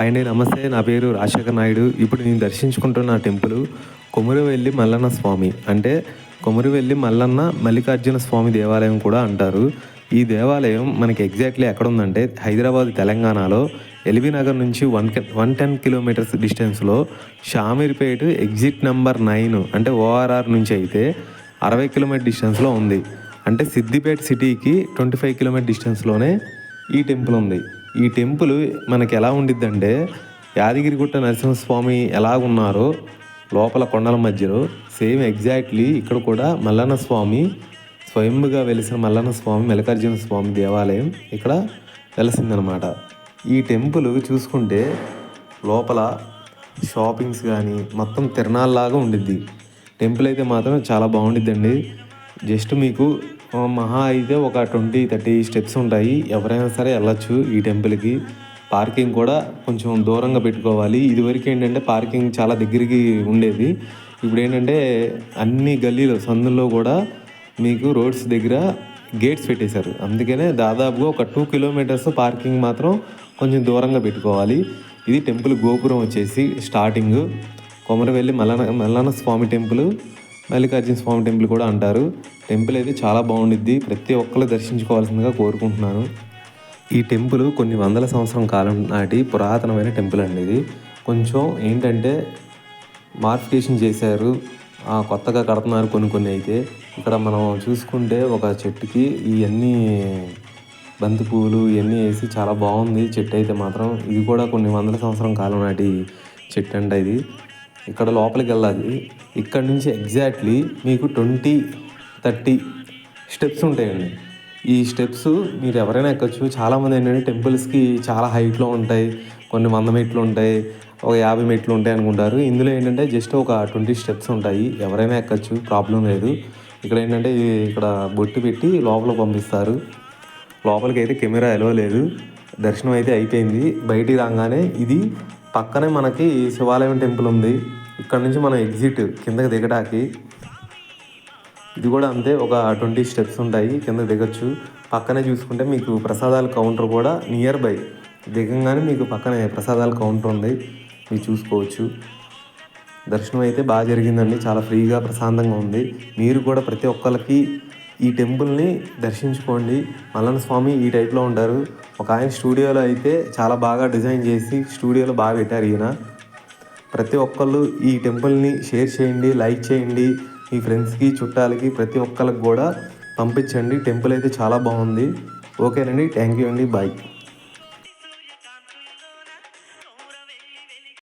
ఆయన నమస్తే. నా పేరు రాజశేఖర్ నాయుడు. ఇప్పుడు నేను దర్శించుకుంటున్న టెంపుల్ కొమురవెల్లి మల్లన్న స్వామి. అంటే కొమురవెల్లి మల్లన్న మల్లికార్జున స్వామి దేవాలయం కూడా అంటారు. ఈ దేవాలయం మనకి ఎగ్జాక్ట్లీ ఎక్కడ ఉందంటే హైదరాబాద్ తెలంగాణలో ఎల్బీ నగర్ నుంచి వన్ వన్ టెన్ కిలోమీటర్స్ డిస్టెన్స్లో షామీర్పేట ఎగ్జిట్ నెంబర్ నైన్ అంటే ఓఆర్ఆర్ నుంచి అయితే అరవై కిలోమీటర్ డిస్టెన్స్లో ఉంది. అంటే సిద్దిపేట సిటీకి ట్వంటీ ఫైవ్ కిలోమీటర్ డిస్టెన్స్లోనే ఈ టెంపుల్ ఉంది. ఈ టెంపుల్ మనకి ఎలా ఉండిద్దంటే యాదగిరిగుట్ట నరసింహస్వామి ఎలాగున్నారో లోపల కొండల మధ్యలో సేమ్ ఎగ్జాక్ట్లీ ఇక్కడ కూడా మల్లన్న స్వామి స్వయంగా వెలిసిన మల్లన్న స్వామి మల్లికార్జున స్వామి దేవాలయం ఇక్కడ వెలసిందనమాట. ఈ టెంపుల్ చూసుకుంటే లోపల షాపింగ్స్ కానీ మొత్తం తిరణాల్లాగా ఉండిద్ది. టెంపుల్ అయితే మాత్రం చాలా బాగుండిద్దండి. జస్ట్ మీకు మహా అయితే ఒక ట్వంటీ థర్టీ స్టెప్స్ ఉంటాయి. ఎవరైనా సరే వెళ్ళొచ్చు ఈ టెంపుల్కి పార్కింగ్ కూడా కొంచెం దూరంగా పెట్టుకోవాలి. ఇదివరకు ఏంటంటే పార్కింగ్ చాలా దగ్గరికి ఉండేది. ఇప్పుడు ఏంటంటే అన్ని గల్లీలో సందుల్లో కూడా మీకు రోడ్స్ దగ్గర గేట్స్ పెట్టేశారు. అందుకనే దాదాపుగా ఒక టూ కిలోమీటర్స్ పార్కింగ్ మాత్రం కొంచెం దూరంగా పెట్టుకోవాలి. ఇది టెంపుల్ గోపురం వచ్చేసి starting Komaravelli Mallana Mallanna Swamy temple Mallikarjuna Swamy temple కూడా అంటారు. టెంపుల్ అయితే చాలా బాగుండిద్ది. ప్రతి ఒక్కరు దర్శించుకోవాల్సిందిగా కోరుకుంటున్నాను. ఈ టెంపుల్ కొన్ని వందల సంవత్సరం కాలం నాటి పురాతనమైన టెంపుల్ అండి ఇది. కొంచెం ఏంటంటే మార్ఫికేషన్ చేశారు. కొత్తగా కడుతున్నారు కొన్ని కొన్ని అయితే. ఇక్కడ మనం చూసుకుంటే ఒక చెట్టుకి ఇవన్నీ బంతి పువ్వులు ఇవన్నీ వేసి చాలా బాగుంది. చెట్టు అయితే మాత్రం ఇది కూడా కొన్ని వందల సంవత్సరం కాలం నాటి చెట్టు అంట ఇది. ఇక్కడ లోపలికి వెళ్ళాలి. ఇక్కడ నుంచి ఎగ్జాక్ట్లీ మీకు ట్వంటీ థర్టీ స్టెప్స్ ఉంటాయండి. ఈ స్టెప్స్ మీరు ఎవరైనా ఎక్కొచ్చు. చాలామంది ఏంటంటే టెంపుల్స్కి చాలా హైట్లో ఉంటాయి కొన్ని వంద మెట్లు ఉంటాయి ఒక యాభై మెట్లు ఉంటాయి అనుకుంటారు. ఇందులో ఏంటంటే జస్ట్ ఒక ట్వంటీ స్టెప్స్ ఉంటాయి. ఎవరైనా ఎక్కొచ్చు ప్రాబ్లం లేదు. ఇక్కడ ఏంటంటే ఇక్కడ బొట్టు పెట్టి లోపల పంపిస్తారు. లోపలికి అయితే కెమెరా ఎలవలేదు దర్శనం అయితే అయిపోయింది. బయటికి రాగానే ఇది పక్కనే మనకి శివాలయం టెంపుల్ ఉంది. ఇక్కడ నుంచి మనం ఎగ్జిట్ కిందకి దిగడానికి ఇది కూడా అంతే ఒక ట్వంటీ స్టెప్స్ ఉంటాయి కింద దిగొచ్చు. పక్కనే చూసుకుంటే మీకు ప్రసాదాల కౌంటర్ కూడా నియర్ బై. దిగంగానే మీకు పక్కనే ప్రసాదాల కౌంటర్ ఉంది. మీరు చూసుకోవచ్చు. దర్శనం అయితే బాగా జరిగిందండి. చాలా ఫ్రీగా ప్రశాంతంగా ఉంది. మీరు కూడా ప్రతి ఒక్కరికి ఈ టెంపుల్ని దర్శించుకోండి. మల్లన్న స్వామి ఈ టైప్లో ఉంటారు. ఒక ఆయన స్టూడియోలో అయితే చాలా బాగా డిజైన్ చేసి స్టూడియోలో బాగా పెట్టారు ఈయన. ప్రతి ఒక్కళ్ళు ఈ టెంపుల్ని షేర్ చేయండి లైక్ చేయండి. మీ ఫ్రెండ్స్కి చుట్టాలకి ప్రతి ఒక్కరికి కూడా పంపించండి. టెంపుల్ అయితే చాలా బాగుంది. ఓకేనండి. థ్యాంక్ యూ అండి. బాయ్.